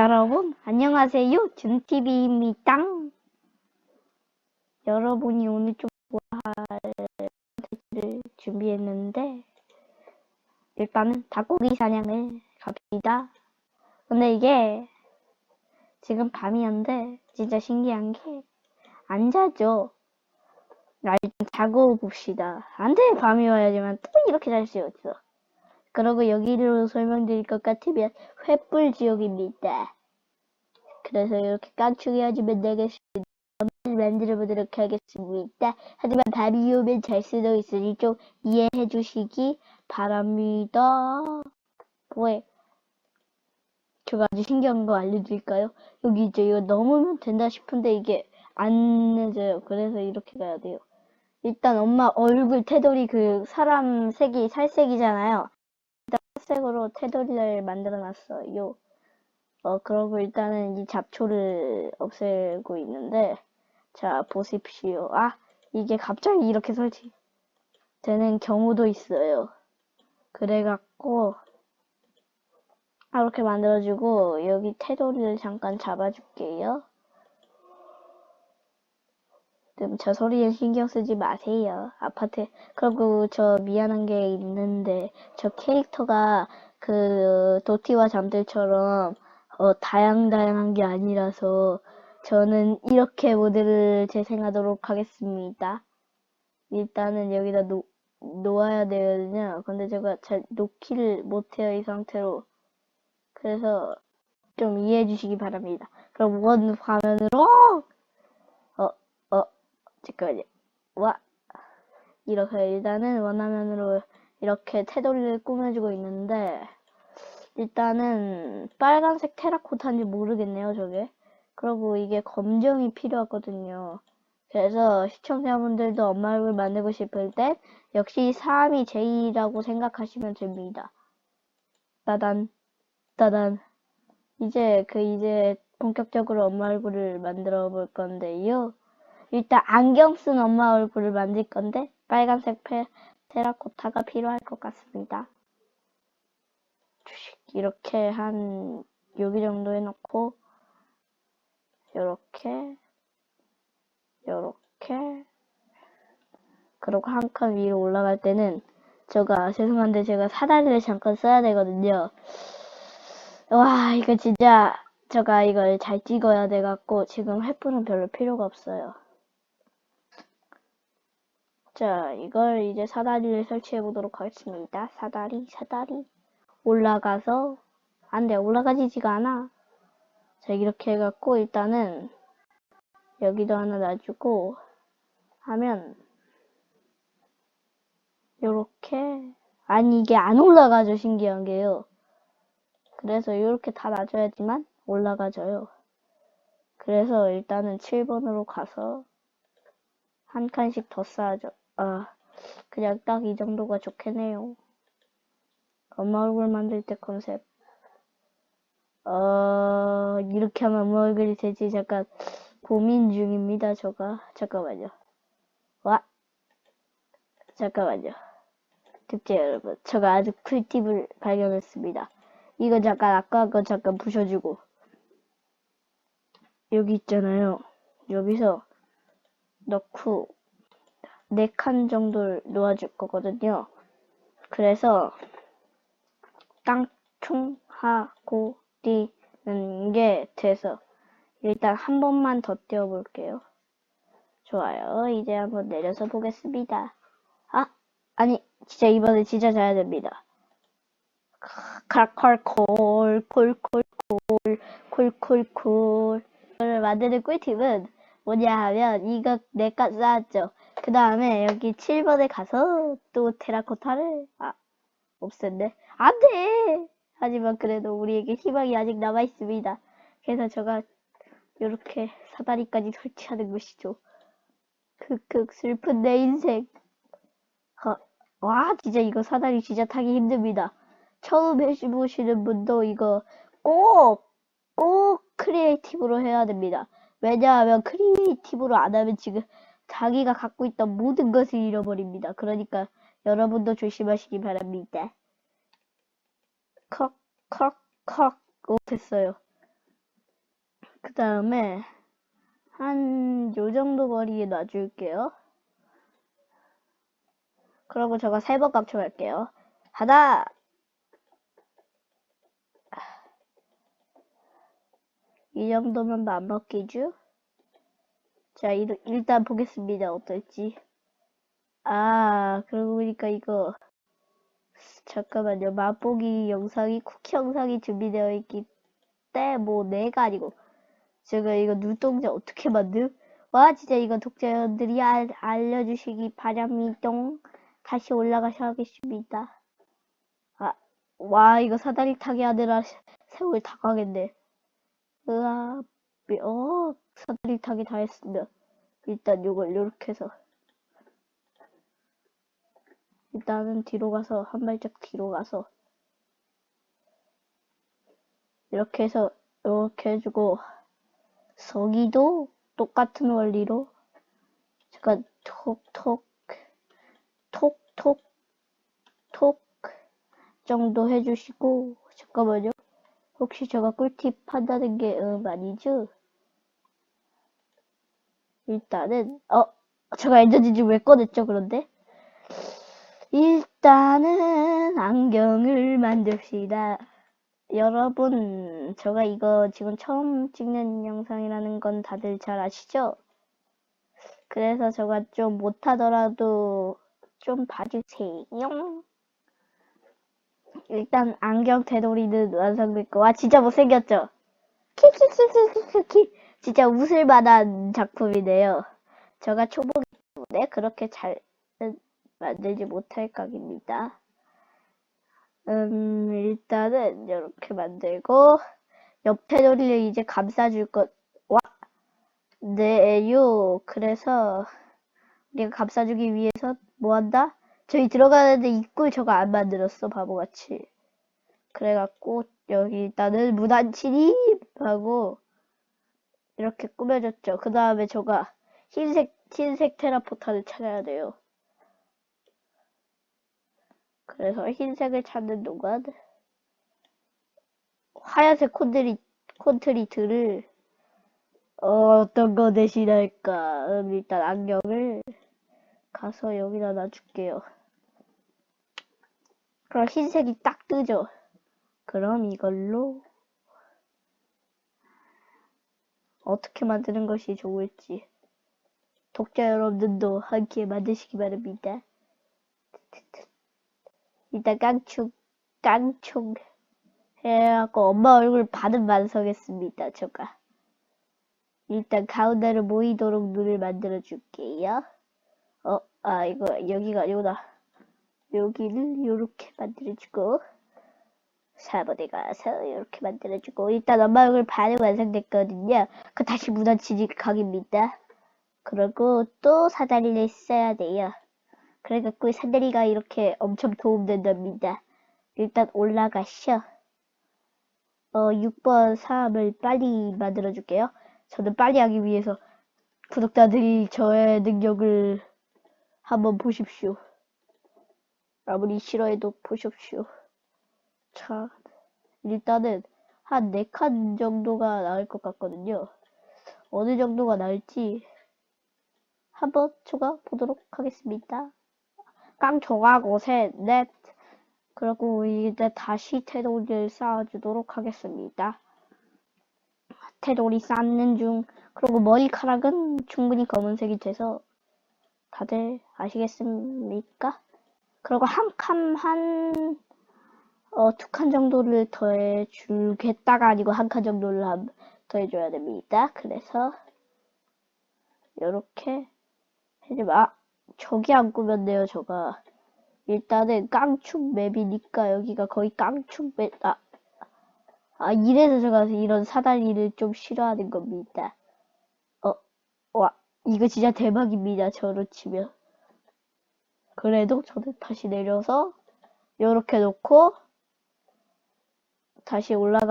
여러분, 안녕하세요. 준TV입니다. 여러분이 오늘 좀 콘텐츠를 준비했는데, 일단은 닭고기 사냥을 갑시다. 근데 이게 지금 밤이었는데, 진짜 신기한 게, 안 자죠. 나 일단 자고 봅시다. 안 돼, 밤이 와야지만 또 이렇게 잘수 없어. 그러고 여기로 설명드릴 것 같으면 횃불 지옥입니다. 그래서 이렇게 깡충이 하지면 되겠습니다. 만들어 보도록 하겠습니다. 하지만 밤이 오면 잘 수도 있으니 좀 이해해 주시기 바랍니다. 왜? 제가 아주 신기한 거 알려드릴까요? 여기 이제 이거 넘으면 된다 싶은데 이게 안 내져요. 그래서 이렇게 가야 돼요. 일단 엄마 얼굴 태돌이 그 사람 색이 살색이잖아요. 색으로 테두리를 만들어 놨어요. 어, 그러고 일단은 이 잡초를 없애고 있는데, 자, 보십시오. 아, 이게 갑자기 이렇게 설치 되는 경우도 있어요. 그래갖고, 아, 이렇게 만들어주고, 여기 테두리를 잠깐 잡아줄게요. 좀 저 소리에 신경 쓰지 마세요. 아파트, 그리고 저 미안한 게 있는데, 저 캐릭터가 그 도티와 잠들처럼 어, 다양다양한 게 아니라서 저는 이렇게 모델을 재생하도록 하겠습니다. 일단은 여기다 놓, 놓아야 되거든요. 근데 제가 잘 놓기를 못해요, 이 상태로. 그래서 좀 이해해 주시기 바랍니다. 그럼 원 화면으로 어, 어, 잠깐만요. 와. 이렇게 일단은 원화면으로 이렇게 테두리를 꾸며주고 있는데 일단은 빨간색 테라코타인지 모르겠네요 저게. 그리고 이게 검정이 필요하거든요. 그래서 시청자분들도 엄마 얼굴 만들고 싶을 때 역시 3이 제이라고 생각하시면 됩니다. 따단. 따단. 이제 그 이제 본격적으로 엄마 얼굴을 만들어 볼 건데요 일단 안경 쓴 엄마 얼굴을 만들 건데 빨간색 페, 테라코타가 필요할 것 같습니다. 이렇게 한 여기 정도 해놓고 요렇게 요렇게 그리고 한 칸 위로 올라갈 때는 제가 죄송한데 제가 사다리를 잠깐 써야 되거든요. 와 이거 진짜 제가 이걸 잘 찍어야 돼갖고 지금 횃불은 별로 필요가 없어요. 자, 이걸 이제 사다리를 설치해 보도록 하겠습니다. 사다리, 사다리. 올라가서, 안 돼, 올라가지지가 않아. 자, 이렇게 해갖고, 일단은, 여기도 하나 놔주고, 하면, 요렇게, 아니, 이게 안 올라가죠, 신기한 게요. 그래서 이렇게 다 놔줘야지만 올라가져요. 그래서 일단은 7번으로 가서, 한 칸씩 더 쌓아줘. 아, 그냥 딱 이 정도가 좋겠네요. 엄마 얼굴 만들 때 컨셉. 어, 이렇게 하면 엄마 얼굴이 되지. 잠깐, 고민 중입니다, 저가. 잠깐만요. 와! 잠깐만요. 듣죠, 여러분. 제가 아주 꿀팁을 발견했습니다. 이거 잠깐, 아까 거 잠깐 부셔주고. 여기 있잖아요. 여기서 넣고, 네 칸 정도를 놓아줄 거거든요. 그래서 땅충하고 뛰는 게 돼서 일단 한 번만 더 띄워볼게요. 좋아요. 이제 한번 내려서 보겠습니다. 아, 아니, 진짜 이번에 진짜 자야 됩니다. 칼칼콜, 콜콜콜, 콜콜콜. 이걸 만드는 꿀팁은 뭐냐 하면 이거 내가 쌓았죠. 그 다음에 여기 7번에 가서 또 테라코타를 아 없앴네 안돼! 하지만 그래도 우리에게 희망이 아직 남아 있습니다. 그래서 제가 이렇게 사다리까지 설치하는 것이죠. 크크 슬픈 내 인생. 허, 와 진짜 이거 사다리 진짜 타기 힘듭니다. 처음 해보시는 분도 이거 꼭 꼭 크리에이티브로 해야 됩니다. 왜냐하면 크리에이티브로 안 하면 지금 자기가 갖고 있던 모든 것을 잃어버립니다. 그러니까 여러분도 조심하시기 바랍니다. 컥, 컥, 컥. 오, 됐어요. 그 다음에 한 요 정도 거리에 놔줄게요. 그러고 제가 세번 깍쳐갈게요. 하나, 이 정도면 맘먹기죠? 자, 일, 일단 보겠습니다. 어떨지. 아, 그러고 보니까 이거, 잠깐만요. 맛보기 영상이, 쿠키 영상이 준비되어 있기 때문에, 뭐, 내가 아니고. 제가 이거 눈동자 어떻게 만듦? 와, 진짜 이거 독자분들이 알, 알려주시기 바랍니다. 다시 올라가셔야겠습니다. 아, 와, 이거 사다리 타기 하느라 세- 세월 다 가겠네. 으아, 미- 어, 사다리 타기 다 했으면. 일단 요걸 요렇게 해서. 일단은 뒤로 가서, 한 발짝 뒤로 가서. 이렇게 해서, 이렇게 해주고, 서기도 똑같은 원리로, 제가 톡톡, 톡톡, 톡 정도 해주시고, 잠깐만요. 혹시 제가 꿀팁 한다는 게, 음, 아니죠? 일단은, 어, 제가 엔더진지 왜 꺼냈죠, 그런데? 일단은, 안경을 만듭시다. 여러분, 제가 이거 지금 처음 찍는 영상이라는 건 다들 잘 아시죠? 그래서 제가 좀 못하더라도 좀 봐주세요. 일단 안경 테두리는 완성됐고, 와, 진짜 못생겼죠? 키키키키키키. 진짜 웃을 만한 작품이네요. 제가 초보기 때문에 그렇게 잘 만들지 못할 각입니다. 음, 일단은 이렇게 만들고, 옆 테두리를 이제 감싸줄 것, 와, 네요. 그래서, 우리가 감싸주기 위해서 뭐 한다? 저희 들어가는데 입구를 저거 안 만들었어, 바보같이. 그래갖고, 여기 일단은 무단 침입하고, 이렇게 꾸며줬죠. 그 다음에 저가 흰색, 흰색 테라포타를 찾아야 돼요. 그래서 흰색을 찾는 동안 하얀색 콘트리, 콘트리트를 어, 어떤 거 대신할까? 음, 일단 안경을 가서 여기다 놔줄게요. 그럼 흰색이 딱 뜨죠? 그럼 이걸로 어떻게 만드는 것이 좋을지 독자 여러분들도 함께 만드시기 바랍니다. 일단 깡충, 깡충 해갖고 엄마 얼굴 반은 완성했습니다. 제가 일단 가운데를 모이도록 눈을 만들어 줄게요. 어, 아 이거 여기가 아니구나. 여기를 요렇게 만들어주고 4번에 가서 이렇게 만들어주고 일단 엄마 얼굴 반은 완성됐거든요. 그 다시 무단치지 각입니다. 그리고 또 사다리를 써야 돼요. 그래갖고 사다리가 이렇게 엄청 도움된답니다. 일단 올라가셔. 어, 6번 사업을 빨리 만들어줄게요. 저는 빨리 하기 위해서 구독자들이 저의 능력을 한번 보십시오. 아무리 싫어해도 보십시오. 자, 일단은 한 4칸 정도가 나올 것 같거든요. 어느 정도가 나올지 한번 초가 보도록 하겠습니다. 깡총하고 셋, 넷. 그리고 이제 다시 테두리를 쌓아주도록 하겠습니다. 테두리 쌓는 중. 그리고 머리카락은 충분히 검은색이 돼서 다들 아시겠습니까? 그리고 한 칸, 한, 어, 두 칸 정도를 더해주겠다가 아니고 한 칸 정도를 한, 더해줘야 됩니다. 그래서, 요렇게 해주면, 아, 저기 안 꾸몄네요, 저가. 일단은 깡충 맵이니까 여기가 거의 깡충 맵, 아, 아, 이래서 제가 이런 사다리를 좀 싫어하는 겁니다. 어, 와, 이거 진짜 대박입니다, 저로 치면. 그래도 저는 다시 내려서, 요렇게 놓고, 다시 올라가서가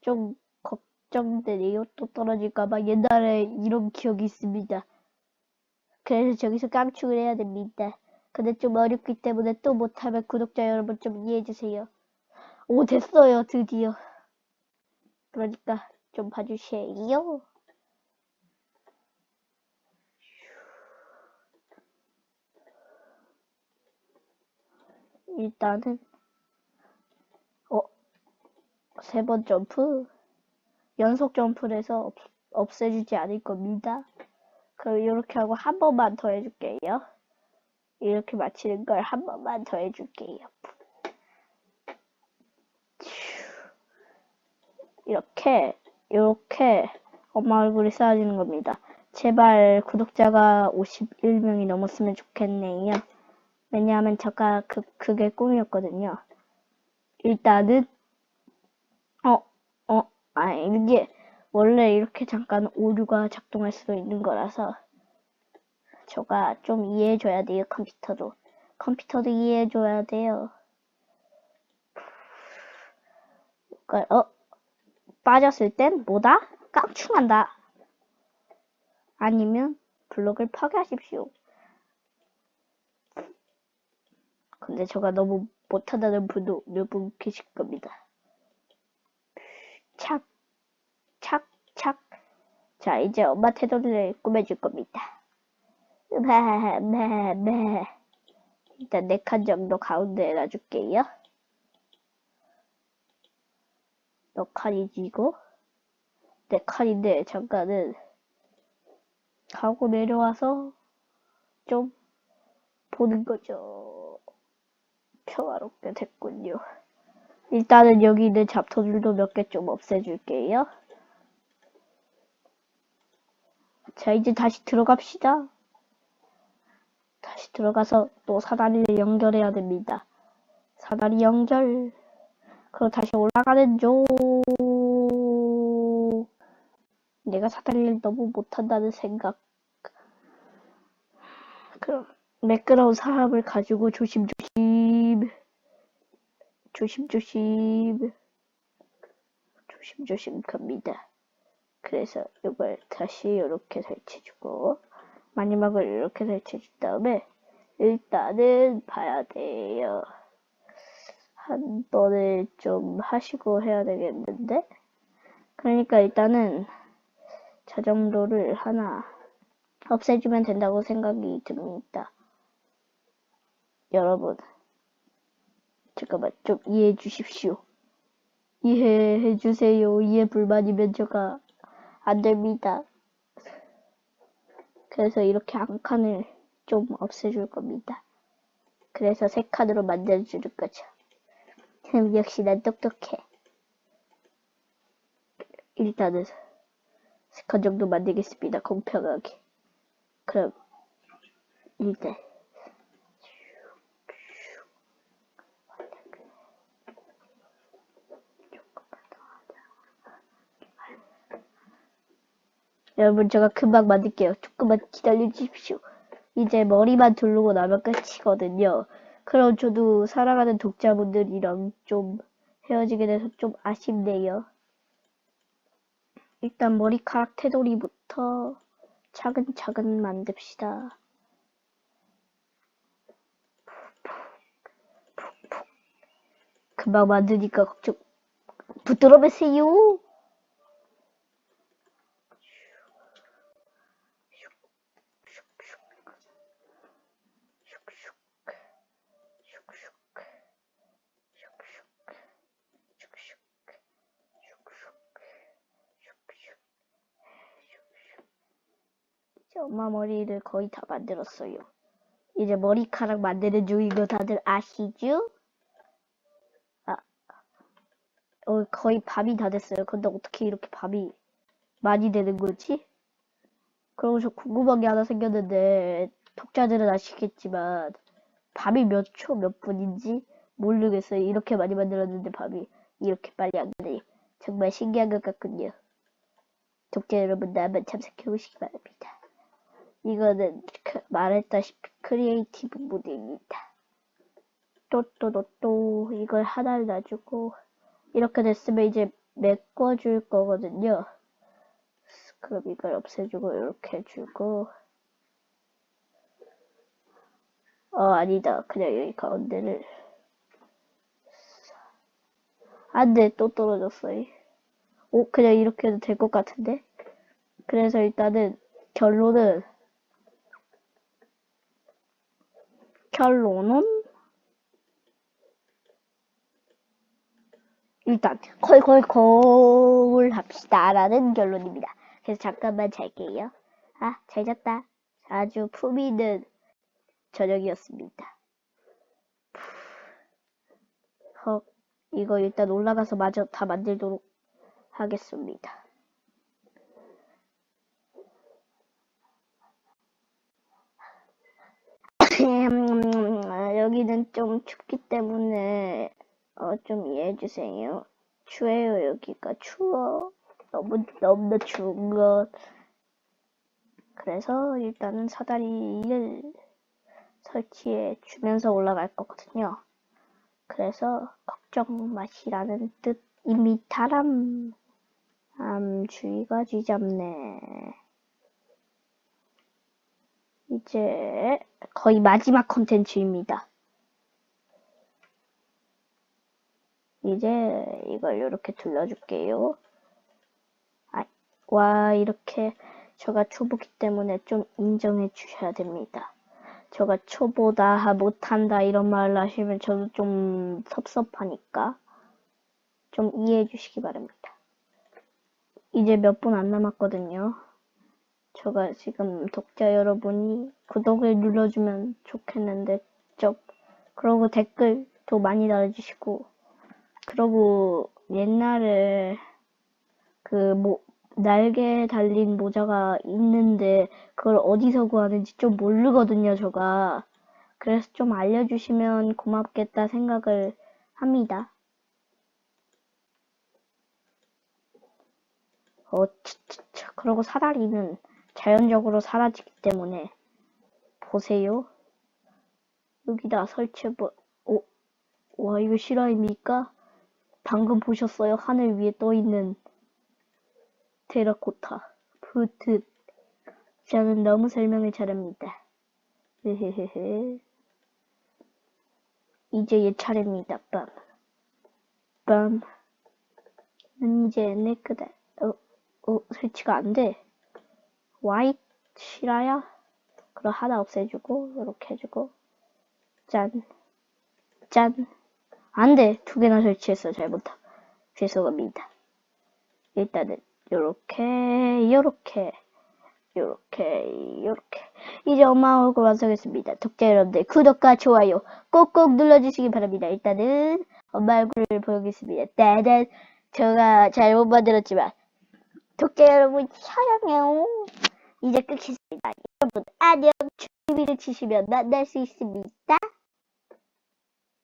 좀 걱정되네요. 또 떨어질까봐 옛날에 이런 기억이 있습니다. 그래서 저기서 깡충을 해야 됩니다. 근데 좀 어렵기 때문에 또 못하면 구독자 여러분 좀 이해해주세요. 오, 됐어요, 드디어. 그러니까 좀 봐주세요. 일단은, 어, 세 번 점프. 연속 점프를 해서 없, 없애주지 않을 겁니다. 그럼 이렇게 하고 한 번만 더 해줄게요. 이렇게 맞히는 걸 한 번만 더 해줄게요. 이렇게, 이렇게 엄마 얼굴이 쌓아지는 겁니다. 제발 구독자가 51명이 넘었으면 좋겠네요. 왜냐하면 제가 그, 그게 꿈이었거든요. 일단은, 어, 어, 아, 이게 원래 이렇게 잠깐 오류가 작동할 수도 있는 거라서 저가 좀 이해해줘야 돼요, 컴퓨터도. 컴퓨터도 이해해줘야 돼요. 그러니까, 어, 빠졌을 땐 뭐다? 깡충한다. 아니면 블록을 파괴하십시오. 근데 제가 너무 못하다는 분도 몇 분 계실 겁니다. 착, 착, 착. 자, 이제 엄마 태도를 꾸며줄 겁니다. 네, 네, 네. 일단 네 칸 정도 가운데에 놔줄게요. 몇 칸이지고? 네 칸인데 잠깐은 하고 내려와서 좀 보는 거죠. 평화롭게 됐군요. 일단은 여기 있는 잡토들도 몇 개 좀 없애줄게요. 자, 이제 다시 들어갑시다. 다시 들어가서 또 사다리를 연결해야 됩니다. 사다리 연결. 그럼 다시 올라가는 중. 내가 사다리를 너무 못한다는 생각. 그럼 매끄러운 사람을 가지고 조심조심. 조심조심. 조심조심 갑니다. 그래서 이걸 다시 이렇게 설치해주고 마지막을 이렇게 설치해준 다음에 일단은 봐야 돼요. 한 번을 좀 하시고 해야 되겠는데 그러니까 일단은 저 정도를 하나 없애주면 된다고 생각이 듭니다. 여러분 잠깐만 좀 이해해 주십시오. 이해해 주세요. 이해 불만이면 제가 안 됩니다. 그래서 이렇게 한 칸을 좀 없애줄 겁니다. 그래서 세 칸으로 만들어줄 거죠. 음, 역시 난 똑똑해. 일단은 세 칸 정도 만들겠습니다. 공평하게. 그럼 일단 여러분 제가 금방 만들게요. 조금만 기다려 주십시오. 이제 머리만 두르고 나면 끝이거든요. 그럼 저도 사랑하는 독자분들이랑 좀 헤어지게 돼서 좀 아쉽네요. 일단 머리카락 테두리부터 차근차근 만듭시다. 금방 만드니까 걱정 매세요. 머리를 거의 다 만들었어요. 이제 머리카락 만드는 중인 거 다들 아시죠? 아, 어, 거의 밤이 다 됐어요. 근데 어떻게 이렇게 밤이 많이 되는 거지? 그리고 저 궁금한 게 하나 생겼는데, 독자들은 아시겠지만, 밤이 몇 초, 몇 분인지 모르겠어요. 이렇게 많이 만들었는데 밤이 이렇게 빨리 안 가네. 정말 신기한 것 같군요. 독자 여러분들 한번 참석해 보시기 바랍니다. 이거는 그 말했다시피 크리에이티브 모드입니다. 또또또또 이걸 하나를 놔주고 이렇게 됐으면 이제 메꿔줄 거거든요. 그럼 이걸 없애주고 이렇게 해주고 어 아니다 그냥 여기 가운데를 안 돼, 또 떨어졌어요. 오, 그냥 이렇게 해도 될 것 같은데? 그래서 일단은 결론은, 결론은, 일단, 콜콜콜 합시다. 라는 결론입니다. 그래서 잠깐만 잘게요. 아, 잘 잤다. 아주 품위 있는 저녁이었습니다. 헉, 이거 일단 올라가서 마저 다 만들도록 하겠습니다. 여기는 좀 춥기 때문에 어, 좀 이해해 주세요. 추워요, 여기가 추워. 너무 너무 추운 것. 그래서 일단은 사다리를 설치해 주면서 올라갈 거거든요. 그래서 걱정 마시라는 뜻입니다람. 음, 주의가 쥐잡네. 이제 거의 마지막 컨텐츠입니다. 이제 이걸 이렇게 둘러줄게요. 아, 와, 이렇게 저가 초보기 때문에 좀 인정해 주셔야 됩니다. 저가 초보다, 못한다 이런 말을 하시면 저도 좀 섭섭하니까 좀 이해해 주시기 바랍니다. 이제 몇 분 안 남았거든요. 저가 지금 독자 여러분이 구독을 눌러주면 좋겠는데 좀 그러고 댓글도 많이 달아주시고 그러고 옛날에 그 뭐 날개 달린 모자가 있는데 그걸 어디서 구하는지 좀 모르거든요, 저가. 그래서 좀 알려주시면 고맙겠다 생각을 합니다. 어, 차, 그러고 사다리는 자연적으로 사라지기 때문에 보세요. 여기다 설치해보, 오, 와, 이거 실화입니까? 방금 보셨어요? 하늘 위에 떠 있는 테라코타, 푸트. 저는 너무 설명을 잘합니다. 헤헤헤헤. 이제 얘 차례입니다. 빰. 빰. 난 이제 내 거다. 어, 어, 설치가 안 돼. 와잇, 실화야? 그럼 하나 없애주고, 이렇게 해주고. 짠. 짠. 안 돼. 두 개나 설치했어. 잘못하. 죄송합니다. 일단은 요렇게 요렇게 요렇게 요렇게 이제 엄마 얼굴 완성했습니다. 독자 여러분들 구독과 좋아요 꼭꼭 눌러주시기 바랍니다. 일단은 엄마 얼굴을 보여주겠습니다. 따단 제가 잘못 만들었지만 독자 여러분 사랑해요. 이제 끝이습니다. 여러분 안녕. 주위를 치시면 만날 수 있습니다.